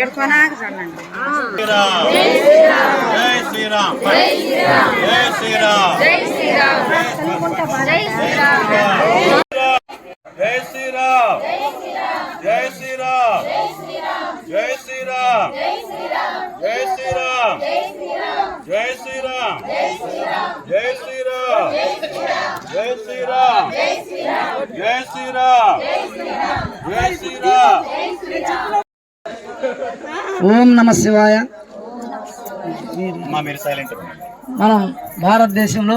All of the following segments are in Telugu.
ఇక్కడ కొనాక చూడండి జై శ్రీరామ్. నమ శివాయ. మనం భారతదేశంలో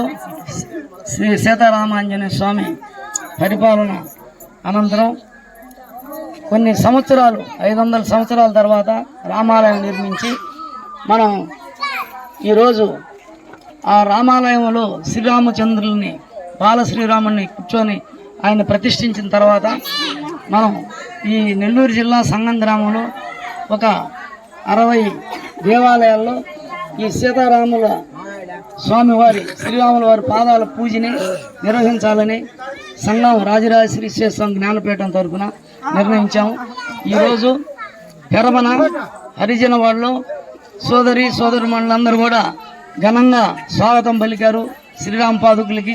శ్రీ సీతారామాంజనేయ స్వామి పరిపాలన అనంతరం కొన్ని సంవత్సరాలు ఐదు వందల సంవత్సరాల తర్వాత రామాలయం నిర్మించి మనం ఈరోజు ఆ రామాలయంలో శ్రీరామచంద్రుల్ని బాల శ్రీరాముని కూర్చొని ఆయన ప్రతిష్ఠించిన తర్వాత మనం ఈ నెల్లూరు జిల్లా సంగం గ్రామంలో ఒక అరవై దేవాలయాల్లో ఈ సీతారాముల స్వామివారి శ్రీరాముల వారి పాదాల పూజని నిర్వహించాలని సంఘం రాజరాజశ్రీ శ్రీస్వామి జ్ఞానపీఠం తరఫున నిర్ణయించాము ఈరోజు పెరమన హరిజన వాళ్ళు సోదరి సోదరు మండలందరూ కూడా ఘనంగా స్వాగతం పలికారు. శ్రీరామ పాదుకులకి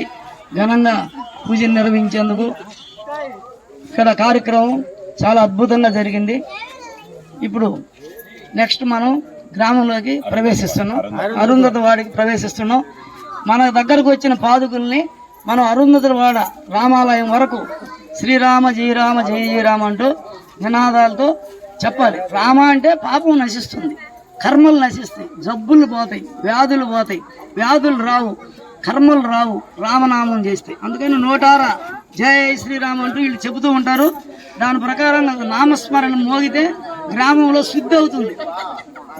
ఘనంగా పూజలు నిర్వహించేందుకు ఇక్కడ కార్యక్రమం చాలా అద్భుతంగా జరిగింది. ఇప్పుడు నెక్స్ట్ మనం గ్రామంలోకి ప్రవేశిస్తున్నాం. అరుంధత వాడికి ప్రవేశిస్తున్నాం. మన దగ్గరకు వచ్చిన పాదుకుల్ని మనం అరుంధతుల వాడ రామాలయం వరకు శ్రీరామ జయరామ జయ జయరామ అంటూ నినాదాలతో చెప్పాలి. రామ అంటే పాపం నశిస్తుంది. కర్మలు నశిస్తాయి. జబ్బులు పోతాయి. వ్యాధులు పోతాయి. వ్యాధులు రావు. కర్మలు రావు. రామనామం చేస్తే అందుకని నోటారా జై శ్రీరామ్ అంటూ వీళ్ళు చెబుతూ ఉంటారు. దాని ప్రకారం నామస్మరణ మోగితే గ్రామంలో శుద్ధి అవుతుంది.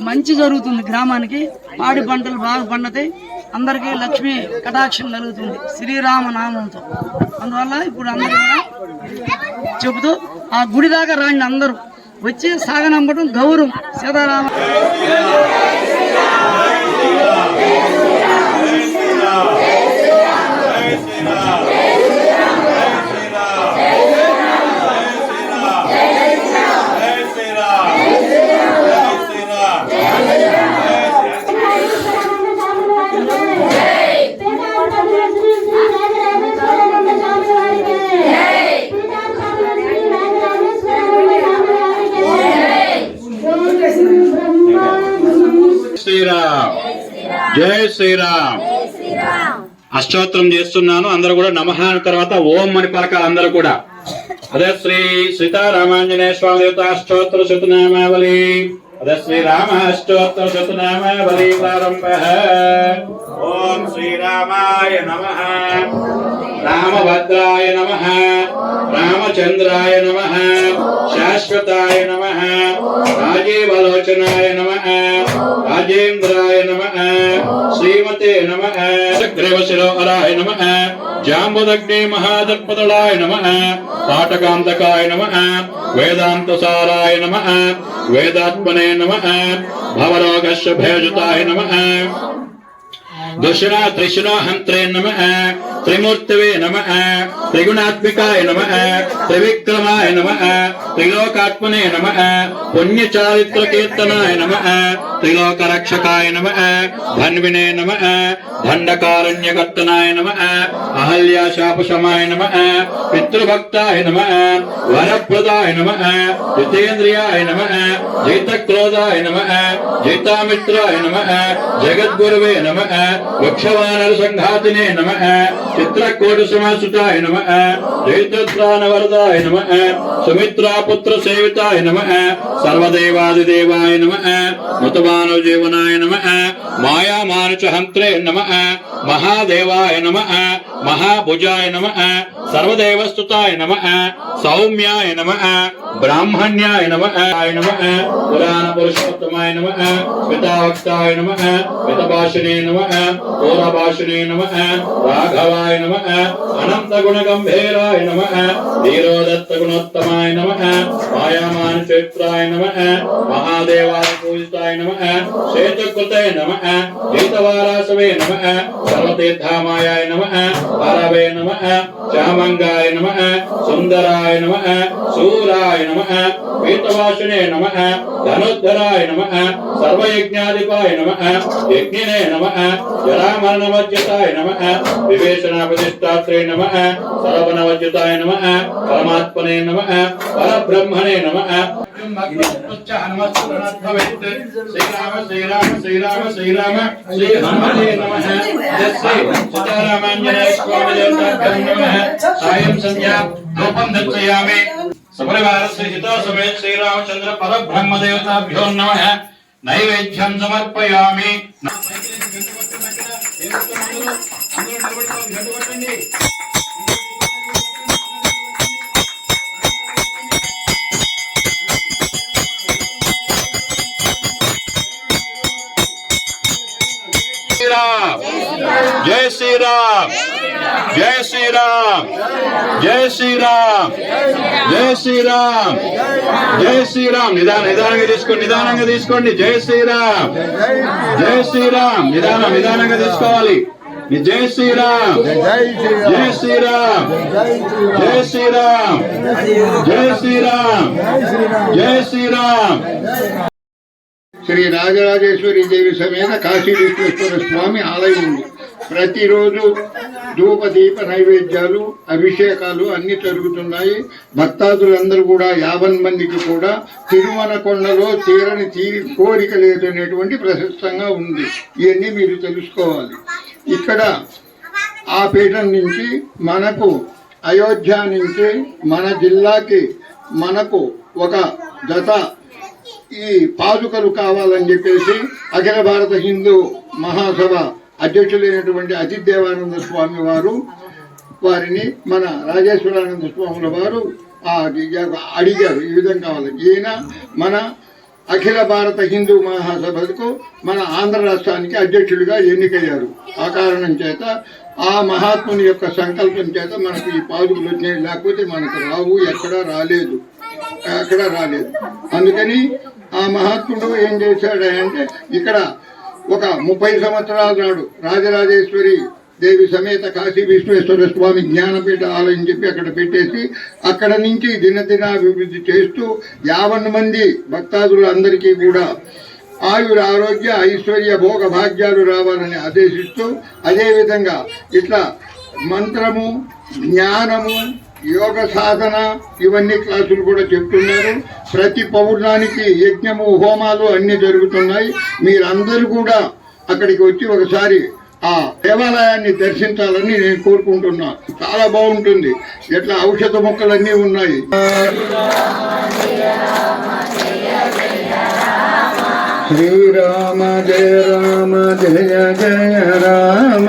మంచి జరుగుతుంది గ్రామానికి. పాడి పంటలు బాగా పండుతాయి అందరికీ లక్ష్మి కటాక్షం కలుగుతుంది. శ్రీరామ నామంతో. అందువల్ల ఇప్పుడు అందరూ చెబుతూ ఆ గుడి దాకా రాండి అందరూ. వచ్చి సాగనంపడం గౌరవం. సీతారామ. అష్టోత్తరం చేస్తున్నాను. అందరూ కూడా నమహ తర్వాత ఓం అని పలకాలి అందరూ కూడా. అదే శ్రీ సీతారామాంజనేయ స్వామి దేవత అష్టోత్తర శతనామావళి. అదే శ్రీ రామ అష్టోత్తర శతనామావళి ప్రారంభ. ఓం శ్రీరామాయ నమ రామభద్రాయ నమ రామచంద్రాయ నమ శాశ్వతాయ నమ రాజీవలోచనాయ నమ రాజేంద్రాయ నమ శ్రీమతే నమ గ్రీవశిరోహరాయ నమ జాంబుదగ్ని మహాదర్పదళాయ నమ పాటకాంతకాయ నమ వేదాంతసారాయ నమ వేదాత్మనే నమ భవరోగస్య భేజుతాయ నమ దృశనా త్రిశునా హంత్రే నమ త్రిమూర్తివే నమ త్రిగుణాత్మికాయ నమ త్రివిక్రమాయ నమ త్రిలోకాత్మనే నమ పుణ్యచారిత్ర కీర్తనాయ నమ త్రిలోక రక్షకాయ నమ. ధన్వినే నమ. దండకారణ్యకర్తనాయ నమ. అహల్యా శాపశమాయ నమ. పితృభక్తాయ నమ. వరప్రదాయ నమ. జితేంద్రియాయ నమ. జైతక్రోధాయ నమ. జైతామిత్రాయ నమ. జగద్గురువే నమ. వృక్షవానర సంఘాతినే నమ. చిత్రకోటి సమాసుతాయ నమ. జైత్రాన వరదాయ నమ. సుమిత్రాపుత్ర సేవితాయ నమ. సర్వదేవాదిదేవాయ నమ. मानव जीवनाय नम। माया मानुष हंत्रे नम। महादेवाय नम। महाभुजाय नम। सर्वदेवस्तुताय नम। सौम्याय नम। ब्राह्मण्याय नम। आय नम। पुराण पुरुषोत्तमाय नम। पितावक्ताय नम। पितभाषणे नम। घोरभाषणे नम। राघवाय नम। अनंत गुण गंभीराय नम। धीरोदत्त गुणोत्तमाय नम। मायामान क्षेत्राय नम। महादेवाय पूजिताय नम। పూజితాయ నమ శ్వేతకృతే నమ జీతవారాసవే నమ సర్వతీర్థామాయాయ నమ పరవే నమ శ్యామంగాయ నమ సుందరాయ నమ శూరాయ నమ పీతవాసునే నమ ధనుద్ధరాయ నమ సర్వయజ్ఞాధిపాయ నమ యజ్ఞినే నమ జరామరణవర్జితాయ నమ వివేచనాపతిష్టాత్రే నమ సర్వనవర్జితాయ నమ పరమాత్మనే నమ పరబ్రహ్మణే నమ శ్రీరామ శ్రీరామ శ్రీరామ శ్రీరామ శ్రీ హనుమతే నమ సీతారామాంజనేయ స్వామి దేవతాభ్యం నమ. సాయం సంధ్యా రూపం దర్శయామి సపరివారస్య హితో సమేత శ్రీరామచంద్ర పరబ్రహ్మ దేవతాభ్యో నమ. నైవేద్యం సమర్పయామి. శ్రీరామ్ జై శ్రీరామ్ జై శ్రీరామ్ జై శ్రీరామ్ జై శ్రీరామ్ జై శ్రీరామ్ నిదానం నిదానంగా తీసుకోండి నిదానంగా తీసుకోండి జై శ్రీరామ్ జై శ్రీరామ్ నిదానం నిదానంగా తీసుకోవాలి జై శ్రీరామ్ జై శ్రీరామ్ జై శ్రీరామ్ జై శ్రీరామ్ జై శ్రీరామ్ శ్రీ రాజరాజేశ్వరి దేవి సమేత కాశీ విశ్వేశ్వర స్వామి ఆలయం ఉంది. ప్రతిరోజు ధూప దీప నైవేద్యాలు అభిషేకాలు అన్ని జరుగుతున్నాయి. భక్తాదులందరూ కూడా యాభై మందికి కూడా తిరుమల కొండలో తీరని తీరి కోరిక లేదు అనేటువంటి ప్రశస్తంగా ఉంది. ఇవన్నీ మీరు తెలుసుకోవాలి. ఇక్కడ ఆ పీఠం నుంచి మనకు అయోధ్య నుంచి మన జిల్లాకి మనకు ఒక జత ఈ పాదుకలు కావాలని చెప్పేసి అఖిల భారత హిందూ మహాసభ అధ్యక్షులైనటువంటి అజిత్ దేవానంద స్వామి వారు వారిని మన రాజేశ్వరానంద స్వాముల వారు ఆ అడిగారు ఈ విధంగా కావాలి ఈయన మన అఖిల భారత హిందూ మహాసభకు మన ఆంధ్ర రాష్ట్రానికి అధ్యక్షుడిగా ఎన్నికయ్యారు. ఆ కారణం చేత ఆ మహాత్ముని యొక్క సంకల్పం చేత మనకు ఈ పాదుకులు వచ్చినాయి. లేకపోతే మనకు రావు ఎక్కడా రాలేదు. అక్కడ రాలేదు. అందుకని ఆ మహాత్ముడు ఏం చేశాడు అంటే ఇక్కడ ఒక ముప్పై సంవత్సరాల నాడు రాజరాజేశ్వరి దేవి సమేత కాశీ విశ్వేశ్వర స్వామి జ్ఞానపీఠ ఆలయం చెప్పి అక్కడ పెట్టేసి అక్కడ నుంచి దినదినాభివృద్ధి చేస్తూ యావన్ మంది భక్తాదులందరికీ కూడా ఆయుర ఆరోగ్య ఐశ్వర్య భోగ భాగ్యాలు రావాలని ఆదేశిస్తూ అదేవిధంగా ఇట్లా మంత్రము జ్ఞానము యోగ సాధన ఇవన్నీ క్లాసులు కూడా చెప్తున్నారు. ప్రతి పౌర్ణానికి యజ్ఞము హోమాలు అన్ని జరుగుతున్నాయి. మీరందరూ కూడా అక్కడికి వచ్చి ఒకసారి ఆ దేవాలయాన్ని దర్శించాలని నేను కోరుకుంటున్నా. చాలా బాగుంటుంది. ఎట్లా ఔషధ మొక్కలన్నీ ఉన్నాయి. శ్రీరామ జయ రామ జయ జయ రామ.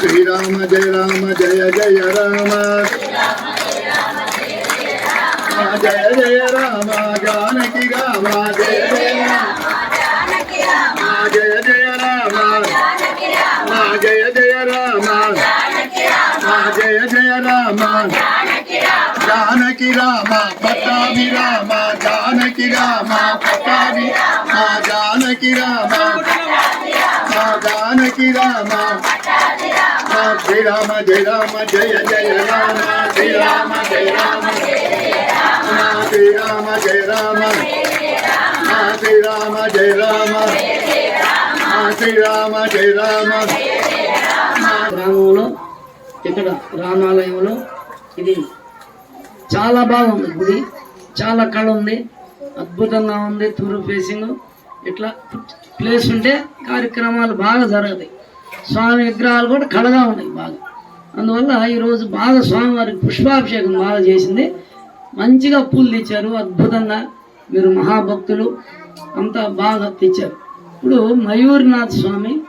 శ్రీరామ జయ రామ జయ జయ రామ. జయ జయ రామ జానకి రామ జయ జయ రామ. జయ జయ రామ జయ జయ రామ. జయ జయ రామ జానకి రామ పట్టాభి రామ జానకి రామ పట్టాభి జానకి రామ. జానకి రామ. శ్రీ రామ జయ రామ జయ జయ రామ శ్రీ రామ జయ రామ మా శ్రీరామ జయ రామ శ్రీ రామ జయ రామ శ్రీ రామ జయ రామ. గ్రామంలో ఇక్కడ రామాలయంలో ఇది చాలా బాగుంది. గుడి చాలా కళ ఉంది. అద్భుతంగా ఉంది. తూరు ఫేసింగ్ ఇట్లా ప్లేస్ ఉంటే కార్యక్రమాలు బాగా జరుగుతాయి. స్వామి విగ్రహాలు కూడా కళగా ఉన్నాయి బాగా. అందువల్ల ఈరోజు బాగా స్వామివారికి పుష్పాభిషేకం బాగా చేసింది. మంచిగా పూలు తెచ్చారు అద్భుతంగా. మీరు మహాభక్తులు అంతా బాగా తెచ్చారు. ఇప్పుడు మయూరినాథ్ స్వామి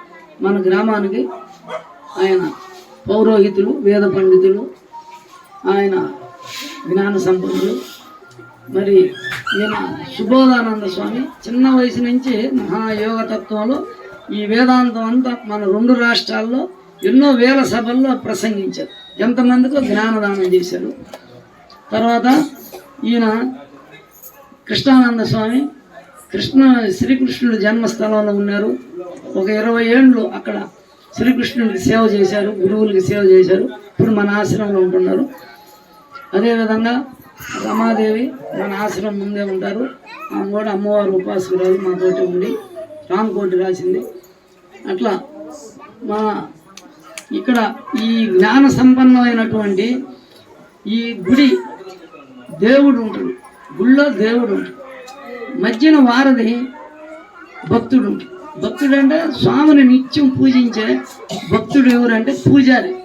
మన గ్రామానికి ఆయన పౌరోహితులు వేద పండితులు ఆయన జ్ఞాన సంపన్నులు. మరి ఈయన సుబోధానంద స్వామి చిన్న వయసు నుంచి మహాయోగ తత్వంలో ఈ వేదాంతం అంతా మన రెండు రాష్ట్రాల్లో ఎన్నో వేల సభల్లో ప్రసంగించారు. ఎంతమందికో జ్ఞానదానం చేశారు. తర్వాత ఈయన కృష్ణానంద స్వామి కృష్ణ శ్రీకృష్ణుడు జన్మస్థలంలో ఉన్నారు. ఒక ఇరవై ఏళ్ళు అక్కడ శ్రీకృష్ణుడికి సేవ చేశారు గురువులకి సేవ చేశారు. ఇప్పుడు మన ఆశ్రమంలో ఉంటున్నారు. అదేవిధంగా రమాదేవి మన ఆశ్రమం ముందే ఉంటారు. ఆమె కూడా అమ్మవారు ఉపాసకురాలు మాతోటి ఉండి రామకోటి రాసింది. అట్లా మా ఇక్కడ ఈ జ్ఞాన సంపన్నమైనటువంటి ఈ గుడి దేవుడు ఉంటాడు. గుళ్ళో దేవుడు ఉంటాడు. మధ్యన వారధి భక్తుడు భక్తుడు అంటే స్వామిని నిత్యం పూజించే భక్తుడు ఎవరంటే పూజారి.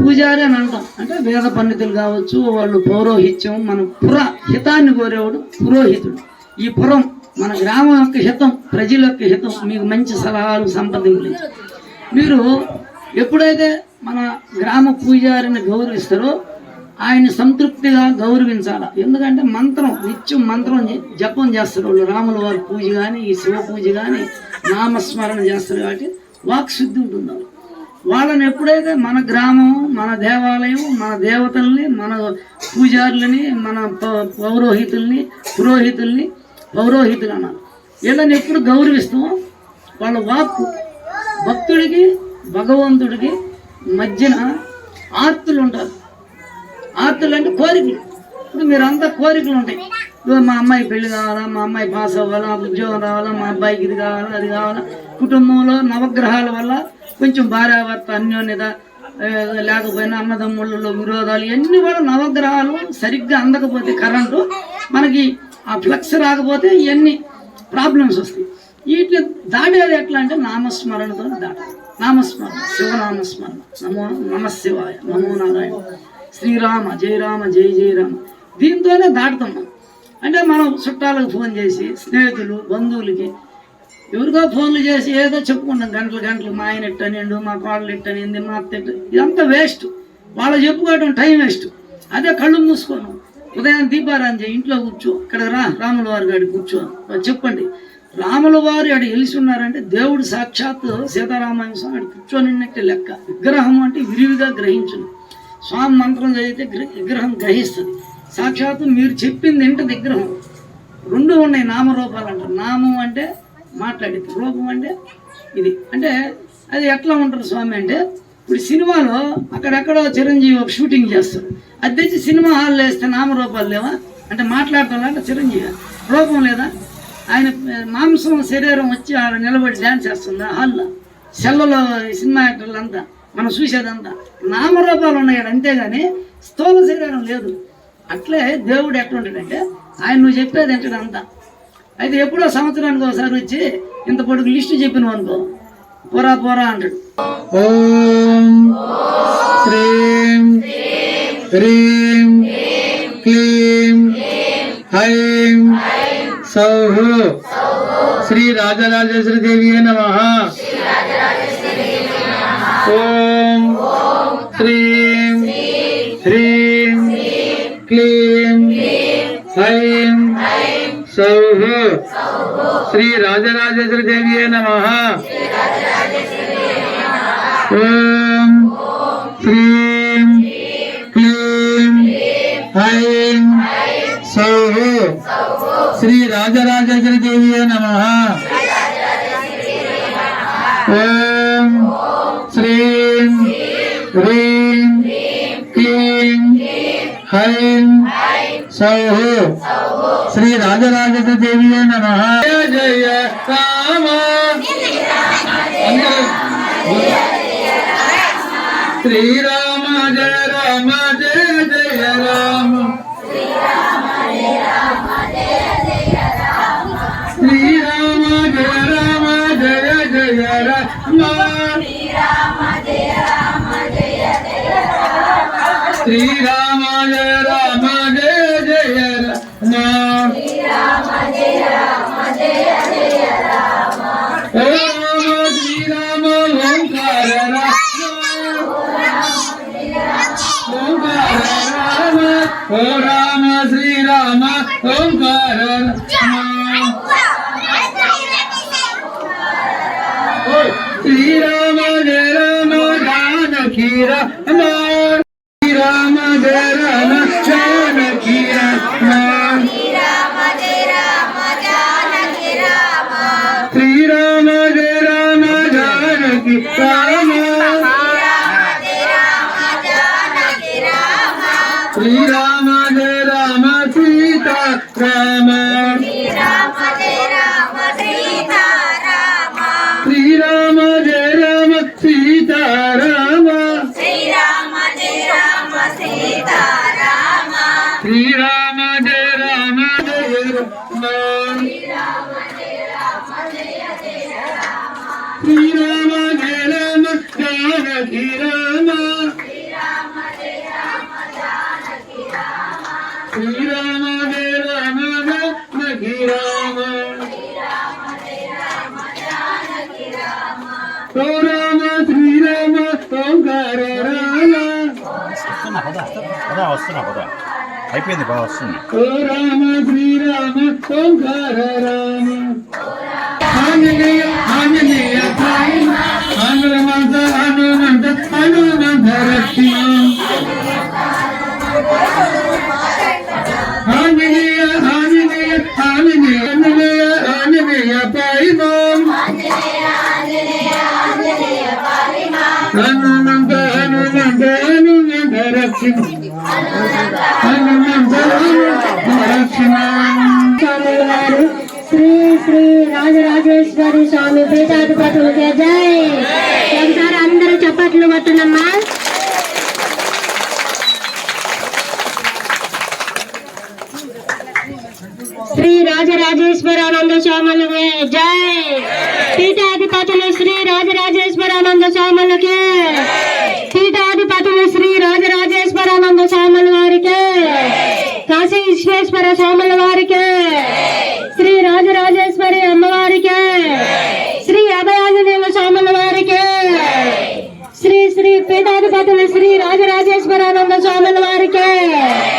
పూజారి అని అంటాం. అంటే వేద పండితులు కావచ్చు వాళ్ళు పౌరోహిత్యం మన పుర హితాన్ని కోరేవాడు పురోహితుడు. ఈ పురం మన గ్రామం యొక్క హితం ప్రజల యొక్క హితం మీకు మంచి సలహాలు సంపద గురించి మీరు ఎప్పుడైతే మన గ్రామ పూజారిని గౌరవిస్తారో ఆయన సంతృప్తిగా గౌరవించాల? ఎందుకంటే మంత్రం నిత్యం మంత్రం జపం చేస్తారు వాళ్ళు. రాముల వారి పూజ కానీ ఈ శివ పూజ కానీ నామస్మరణ చేస్తారు కాబట్టి వాక్ శుద్ధి ఉంటుంది వాళ్ళు వాళ్ళని ఎప్పుడైతే మన గ్రామం మన దేవాలయం మన దేవతల్ని మన పూజారులని మన ప- పౌరోహితుల్ని పురోహితుల్ని పౌరోహితులు అన్నారు వీళ్ళని ఎప్పుడు గౌరవిస్తామో వాళ్ళ వాక్కు భక్తుడికి భగవంతుడికి మధ్యన ఆర్తులు ఉంటారు ఆర్తులు అంటే కోరికలు. ఇప్పుడు మీరంతా కోరికలు ఉంటాయి. మా అమ్మాయి పెళ్ళి కావాలా మా అమ్మాయి పాస్ అవ్వాలా ఉద్యోగం రావాలా మా అబ్బాయికి ఇది కావాలా అది కావాలా. కుటుంబంలో నవగ్రహాల వల్ల కొంచెం భార్యాభర్త అన్యోన్యత లేకపోయినా అన్నదమ్ముళ్ళలో విరోధాలు ఇవన్నీ కూడా నవగ్రహాలు సరిగ్గా అందకపోతే కరెంటు మనకి ఆ ఫ్లక్స్ రాకపోతే ఇవన్నీ ప్రాబ్లమ్స్ వస్తాయి. వీటిని దాటేది ఎట్లా అంటే నామస్మరణతో దాటాలి నామస్మరణ శివనామస్మరణ. నమో నమశివాయ నమో నారాయణ. శ్రీరామ జయరామ జయ జయరామ దీంతోనే దాటుతాం మనం. అంటే మనం చుట్టాలకు ఫోన్ చేసి స్నేహితులు బంధువులకి ఎవరికో ఫోన్లు చేసి ఏదో చెప్పుకుంటాం. గంటలు గంటలు మా ఆయన ఇట్టనిండు మా కోడలు ఇట్టనింది మా అత్త ఇట్ట ఇదంతా వేస్ట్. వాళ్ళు చెప్పుకోవడం టైం వేస్ట్. అదే కళ్ళు మూసుకోను. ఉదయం దీపారాధన చేయి ఇంట్లో కూర్చో. ఇక్కడ రా రాముల వారి గారి కూర్చో. చెప్పండి. రాముల వారు ఆడు వెలిసి ఉన్నారంటే దేవుడు సాక్షాత్ సీతారామాయణ స్వామి ఆడు కూర్చొనిన్నట్టే లెక్క. విగ్రహం అంటే విరివిగా గ్రహించను. స్వామి మంత్రం చదివితే విగ్రహం గ్రహిస్తుంది. సాక్షాత్తు మీరు చెప్పింది ఏంటి విగ్రహం. రెండు ఉన్నాయి నామరూపాలు అంటారు. నామం అంటే మాట్లాడే రూపం అంటే ఇది. అంటే అది ఎట్లా ఉంటారు స్వామి అంటే ఇప్పుడు సినిమాలో అక్కడెక్కడో చిరంజీవి ఒక షూటింగ్ చేస్తారు. అది తెచ్చి సినిమా హాల్లో వేస్తే నామరూపాలు లేవా? అంటే మాట్లాడటం అంటే చిరంజీవి. రూపం లేదా? ఆయన మాంసం శరీరం వచ్చి ఆడ నిలబడి డ్యాన్స్ చేస్తుంది హాల్లో? సెల్లలో సినిమా యాక్టర్లు అంతా మనం చూసేదంతా. నామరూపాలు ఉన్నాయి ఆడ అంతేగాని స్థూల శరీరం లేదు. అట్లే దేవుడు ఎట్లుంటాడంటే ఆయన నువ్వు చెప్పేది ఏంటంటే అంతా. అయితే ఎప్పుడో సంవత్సరానికి ఒకసారి వచ్చి ఇంత పొడుగు లిస్టు చెప్పిన అనుకో. పోరా పోరా అంటాడు. ఓం శ్రీం హ్రీం క్లీం హైం సౌహ శ్రీ రాజరాజేశ్వరి దేవి నమ. ఓం శ్రీ రాజరాజేశ్వరి దేవి నమ ఓం శ్రీం క్లీం ఐం సౌః శ్రీ రాజరాజేశ్వరి దేవి నమ ఓం శ్రీం హ్రీం క్లీం హైం సౌః శ్రీ రాజరాజేశ్వరి దేవి నమ. జయ జయ రామ. శ్రీరామ జయ రామ జయ జయ రామ. శ్రీరామ జయ రామ జయ జయ రామ. శ్రీరామ జయ రామ. రామ శ్రీరామ రామ జానకి శ్రీరామ జయ రామ జానకి రామ శ్రీరామ జయ రామ జానకి రామ ఓ రామ శ్రీరామ ఓంకార రామ వస్తున్నా పద వస్తున్నా పద అయిపోయింది బాగా వస్తుంది. ఓ రామ శ్రీరామ ఓంకార రామ. ఆంజనేయ ఆంజనేయ సాయి హనుమంత హనుమంత హనుమంత రక్షణ. రాజరాజేశ్వరి స్వామి పీఠాధిపతులకే జై. ఒకసారి అందరూ చప్పట్లు కొట్టనమ్మా శ్రీ రాజరాజేశ్వరానంద స్వాములకే జై. పీఠాధిపతులు శ్రీ రాజరాజేశ్వరానంద స్వాములకే.